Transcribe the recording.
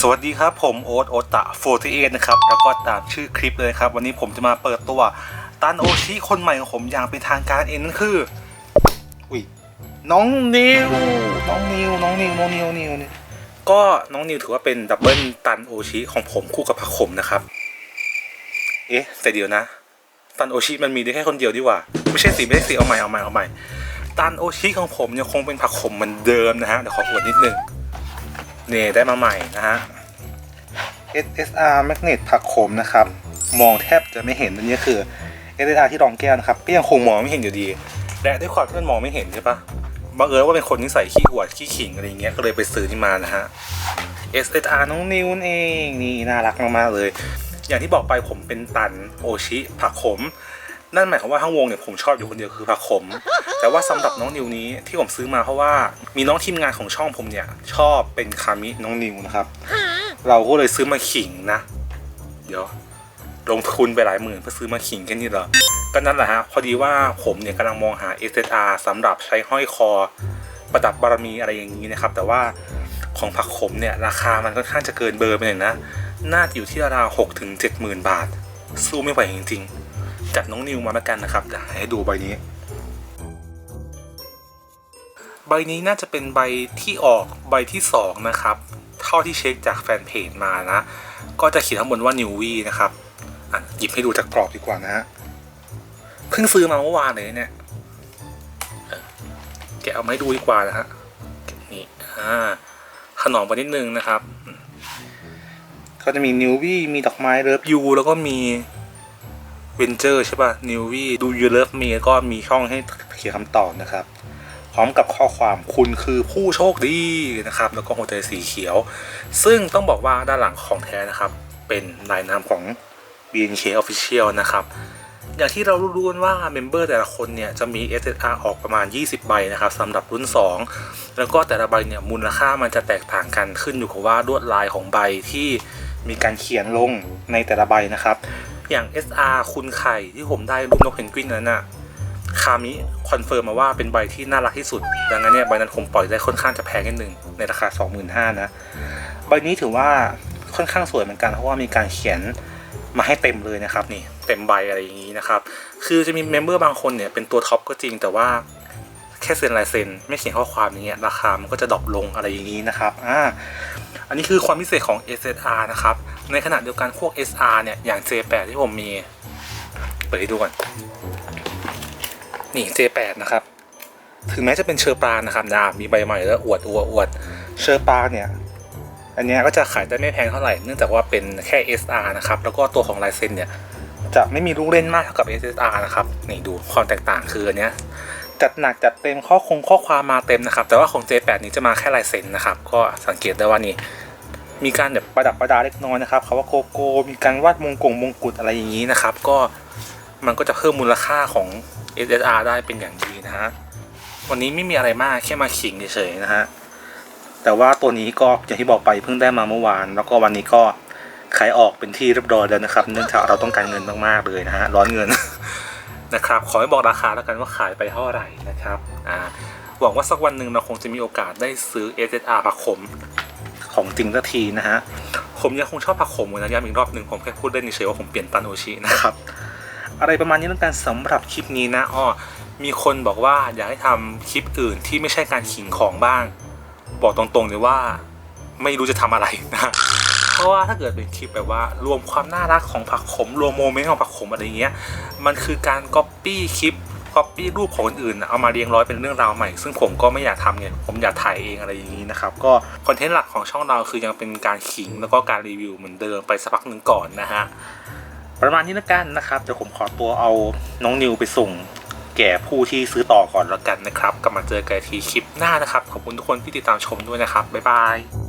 สวัสดีครับ ผมโอ๊ตโอตะ48นะครับ แล้วก็ตามชื่อคลิปเลยครับ วันนี้ผมจะมาเปิดตัวตันโอชิคนใหม่ของผมอย่างเป็นทางการเองนั่นคือ อุ้ยน้องนิว น้องนิว น้องนิว น้องนิวนิวเนี่ยก็น้องนิวถือว่าเป็นดับเบิลตันโอชิของผมคู่กับผักขมนะครับ เอ๊ะแต่เดี๋ยวนะ ตันโอชิมันมีได้แค่คนเดียวดีกว่า ไม่ใช่สิไม่ใช่สิเอาใหม่เอาใหม่เอาใหม่ ตันโอชิของผมยังคงเป็นผักขมเหมือนเดิมนะฮะเดี๋ยวขออวดนิดนึงนี่ได้มาใหม่นะฮะ SSR Magnet ผักขมนะครับ มองแทบจะไม่เห็นอันนี้คือ SSR ที่รองแก้วนะครับก็ยังคงมองไม่เห็นอยู่ดี และด้วยความที่มันมองไม่เห็นใช่ปะบังเอิญว่าเป็นคนนิสัยขี้อวดขี้ขิงอะไรเงี้ยก็เลยไปซื้อนี่มานะฮะ SSR น้องนิวนเองนี่น่ารักมากๆเลย อย่างที่บอกไปผมเป็นตันโอชิผักขม นั่นหมายความว่าทั้งวงเนี่ยผมชอบอยู่คนเดียวคือผักขม แต่ว่าสำหรับน้องนิวนี้ที่ผมซื้อมาเพราะว่ามีน้องทีมงานของช่องผมเนี่ยชอบเป็นคามิน้องนิวนะครับ เราก็เลยซื้อมาขิงนะ เดี๋ยวลงทุนไปหลายหมื่นเพื่อซื้อมาขิงแค่นี้เหรอ ก็นั่นแหละฮะพอดีว่าผมเนี่ยกำลังมองหา SSR สำหรับใช้ห้อยคอ ประดับบารมีอะไรอย่างนี้นะครับ แต่ว่าของผักขมเนี่ยราคามันค่อนข้างจะเกินเบอร์ไปหน่อยนะ น่าจะอยู่ที่ราวหกถึงเจ็ดหมื่นบาท สู้ไม่ไหวจริงๆ จัดน้องนิวมาแล้วกันนะครับให้ดูใบนี้ ใบนี้น่าจะเป็นใบที่ออกใบที่สองนะครับ เท่าที่เช็คจากแฟนเพจมานะ ก็จะเขียนข้างบนว่า New V นะครับอะหยิบให้ดูจากกรอบดีกว่านะฮะเพิ่งซื้อมาเมื่อวานเลยเนี่ยแกเอามาให้ดูดีกว่านะฮะนี่อ่าขนอมไปนิดนึงนะครับ ก็จะมี New V มีดอกไม้เลิฟยูแล้วก็มี เวนเจอร์ใช่ป่ะ New V ดู You Love Me ก็มีช่องให้เขียนคำตอบนะครับ พร้อมกับข้อความคุณคือผู้โชคดีนะครับ แล้วก็หัวใจสีเขียว ซึ่งต้องบอกว่าด้านหลังของแท้นะครับ เป็นลายนามของ BNK Official นะครับ อย่างที่เรารู้ๆกันว่าเมมเบอร์แต่ละคนเนี่ย จะมี SSR ออกประมาณ 20 ใบนะครับสำหรับรุ่น 2 แล้วก็แต่ละใบเนี่ยมูลค่ามันจะแตกต่างกันขึ้นอยู่กับว่าลวดลายของใบที่มีการเขียนลงในแต่ละใบนะครับ อย่าง SR คุณไข่ที่ผมได้รูปนกเพนกวินนั้นน่ะคามิคอนเฟิร์มมาว่าเป็นใบที่น่ารักที่สุด ดังนั้นเนี่ยใบนั้นผมปล่อยได้ค่อนข้างจะแพงนิดนึงในราคา 25,000นะใบนี้ถือว่าค่อนข้างสวยเหมือนกันเพราะว่ามีการเขียนมาให้เต็มเลยนะครับนี่เต็มใบอะไรอย่างนี้นะครับ คือจะมีเมมเบอร์บางคนเนี่ยเป็นตัวท็อปก็จริงแต่ว่า ค่เซ็นลายเซ็นไม่เขียนข้อความอย่างเงี้ยราคามันก็จะดรอปลงอะไรอย่างนี้นะครับอ่าอันนี้คือความพิเศษของ SSR นะครับ ในขณะเดียวกันพวก SR เนี่ย อย่าง J8 ที่ผมมี เปิดให้ดูก่อน นี่ J8 นะครับ ถึงแม้จะเป็นเชอร์ปรานะครับนะมีใบใหม่แล้วอวดอวดอวด เชอร์ปราเนี่ย อันเนี้ยก็จะขายได้ไม่แพงเท่าไหร่ เนื่องจากว่าเป็นแค่ SR นะครับ แล้วก็ตัวของลายเซ็นเนี่ย จะไม่มีลูกเล่นมากเท่ากับ SSR นะครับ นี่ดูความแตกต่างคืออันเนี้ย จัดหนักจัดเต็มข้อคงข้อความมาเต็มนะครับ แต่ว่าของ J8 นี้จะมาแค่ลายเซ็นนะครับ ก็สังเกตได้ว่านี่มีการแบบประดับประดาเล็กน้อยนะครับคำว่าโกโก้มีการวาดมงกงมงกุฎอะไรอย่างนี้นะครับ ก็มันก็จะเพิ่มมูลค่าของ SSR ได้เป็นอย่างดีนะฮะวันนี้ไม่มีอะไรมากแค่มาขิงเฉยๆนะฮะแต่ว่าตัวนี้ก็อย่างที่บอกไปเพิ่งได้มาเมื่อวาน แล้วก็วันนี้ก็ขายออกเป็นที่เรียบร้อยแล้วนะครับ เนื่องจากเราต้องการเงินมากๆเลยนะฮะร้อนเงิน นะครับขอให้บอกราคาแล้วกันว่าขายไปเท่าไหร่นะครับอ่าหวังว่าสักวันหนึ่งเราคงจะมีโอกาสได้ซื้อ SSR ผักขมของจริงสักทีนะฮะผมยังคงชอบผักขมอยู่นะย้ำอีกรอบหนึ่งผมแค่พูดเล่นเฉยๆว่าผมเปลี่ยนตันโอชินะครับอะไรประมาณนี้แล้วกันสำหรับคลิปนี้นะอ้อมีคนบอกว่าอยากให้ทำคลิปอื่นที่ไม่ใช่การขิงของบ้าง บอกตรงๆเลยว่าไม่รู้จะทำอะไรนะ เพราะว่าถ้าเกิดเป็นคลิปแบบว่ารวมความน่ารักของผักขมรวมโมเมนต์ของผักขมอะไรเงี้ยมันคือการก๊อปปี้คลิปก๊อปปี้รูปของคนอื่นเอามาเรียงร้อยเป็นเรื่องราวใหม่ ซึ่งผมก็ไม่อยากทำไงผมอยากถ่ายเองอะไรอย่างนี้นะครับ ก็คอนเทนต์หลักของช่องเราคือยังเป็นการขิงแล้วก็การรีวิวเหมือนเดิมไปสักพักหนึ่งก่อนนะฮะประมาณนี้แล้วกันนะครับเดี๋ยวผมขอตัวเอาน้องนิวไปส่งแก่ผู้ที่ซื้อต่อก่อนแล้วกันนะครับกลับมาเจอกันทีคลิปหน้านะครับขอบคุณทุกคนที่ติดตามชมด้วยนะครับบ๊ายบาย